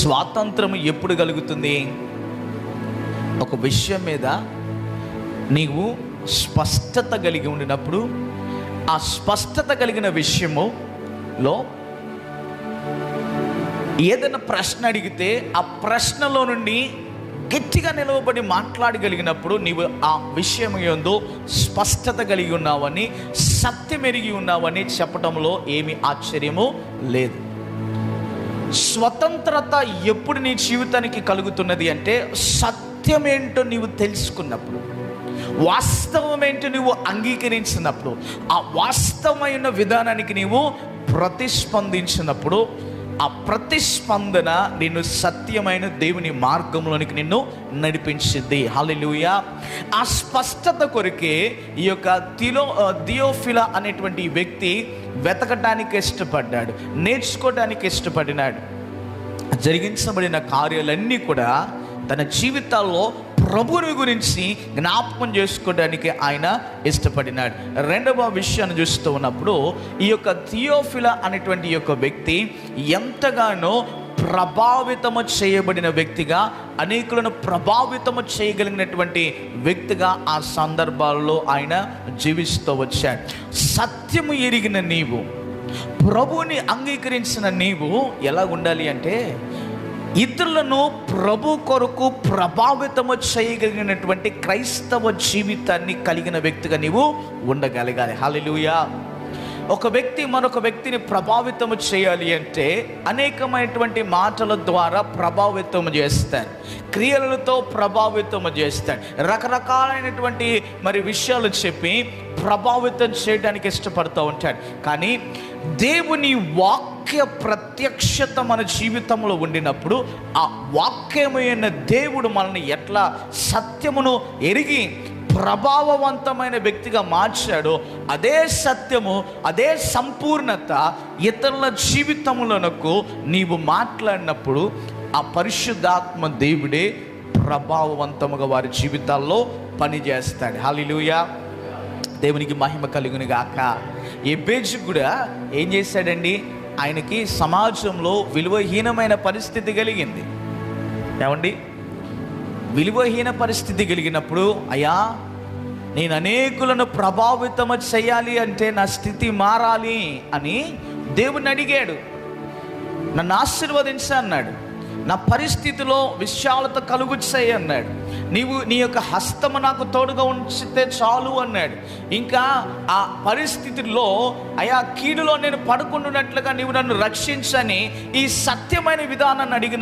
స్వాతంత్రం ఎప్పుడు కలుగుతుంది? ఒక విషయం మీద నీవు స్పష్టత కలిగి ఉండినప్పుడు ఆ స్పష్టత కలిగిన విషయములో ఏదైనా ప్రశ్న అడిగితే ఆ ప్రశ్నలో నుండి గట్టిగా నిలవబడి మాట్లాడగలిగినప్పుడు నీవు ఆ విషయం ఎందు స్పష్టత కలిగి ఉన్నావని సత్యం ఎరిగి ఉన్నావని చెప్పడంలో ఏమి ఆశ్చర్యము లేదు. స్వతంత్రత ఎప్పుడు నీ జీవితానికి కలుగుతున్నది అంటే సత్యమేంటో నీవు తెలుసుకున్నప్పుడు వాస్తవమేంటో నువ్వు అంగీకరించినప్పుడు ఆ వాస్తవమైన విధానానికి నీవు ప్రతిస్పందించినప్పుడు ఆ ప్రతిస్పందన నిన్ను సత్యమైన దేవుని మార్గంలోనికి నిన్ను నడిపించింది. హల్లెలూయా ఆ స్పష్టత కొరికే ఈ యొక్క థిలో దియోఫిలా అనేటువంటి వ్యక్తి వెతకటానికి ఇష్టపడ్డాడు నేర్చుకోవడానికి ఇష్టపడినాడు. జరిగించబడిన కార్యాలన్నీ కూడా తన జీవితాల్లో ప్రభుని గురించి జ్ఞాపకం చేసుకోవడానికి ఆయన ఇష్టపడినాడు. రెండవ విషయాన్ని చూస్తూ ఉన్నప్పుడు ఈ యొక్క థియోఫిల అనేటువంటి యొక్క వ్యక్తి ఎంతగానో ప్రభావితము చేయబడిన వ్యక్తిగా అనేకులను ప్రభావితము చేయగలిగినటువంటి వ్యక్తిగా ఆ సందర్భాల్లో ఆయన జీవిస్తూ వచ్చాడు. సత్యము ఎరిగిన నీవు ప్రభువుని అంగీకరించిన నీవు ఎలా ఉండాలి అంటే ఇతరులను ప్రభు కొరకు ప్రభావితము చేయగలిగినటువంటి క్రైస్తవ జీవితాన్ని కలిగిన వ్యక్తిగా నీవు ఉండగలగాలి. హాలిలుయా ఒక వ్యక్తి మరొక వ్యక్తిని ప్రభావితం చేయాలి అంటే అనేకమైనటువంటి మాటల ద్వారా ప్రభావితం చేస్తాడు. క్రియలతో ప్రభావితం చేస్తాడు. రకరకాలైనటువంటి మరి విషయాలు చెప్పి ప్రభావితం చేయడానికి ఇష్టపడుతూ ఉంటాడు. కానీ దేవుని వాక్య ప్రత్యక్షత మన జీవితంలో ఉండినప్పుడు ఆ వాక్యమైన దేవుడు మనల్ని ఎట్లా సత్యమును ఎరిగి ప్రభావవంతమైన వ్యక్తిగా మార్చాడో అదే సత్యము అదే సంపూర్ణత ఇతరుల జీవితములకు నీవు మాట్లాడినప్పుడు ఆ పరిశుద్ధాత్మ దేవుడే ప్రభావవంతముగా వారి జీవితాల్లో పనిచేస్తాడు. హాలిలుయా దేవునికి మహిమ కలుగును గాక. ఎబ్బేజు కూడా ఏం చేశాడండి? ఆయనకి సమాజంలో విలువహీనమైన పరిస్థితి కలిగింది. ఏమండి? విలువహీన పరిస్థితి కలిగినప్పుడు అయ్యా నేను అనేకులను ప్రభావితం చేయాలి అంటే నా స్థితి మారాలి అని దేవుని అడిగాడు. నన్ను ఆశీర్వదించ అన్నాడు. నా పరిస్థితిలో విశాలత కలుగు చేయి అన్నాడు. నీవు నీ యొక్క హస్తము నాకు తోడుగా ఉంచితే చాలు అన్నాడు. ఇంకా ఆ పరిస్థితిలో అయా కీడులో నేను పడుకుంటున్నట్లుగా నీవు నన్ను రక్షించని ఈ సత్యమైన విధానాన్ని అడిగిన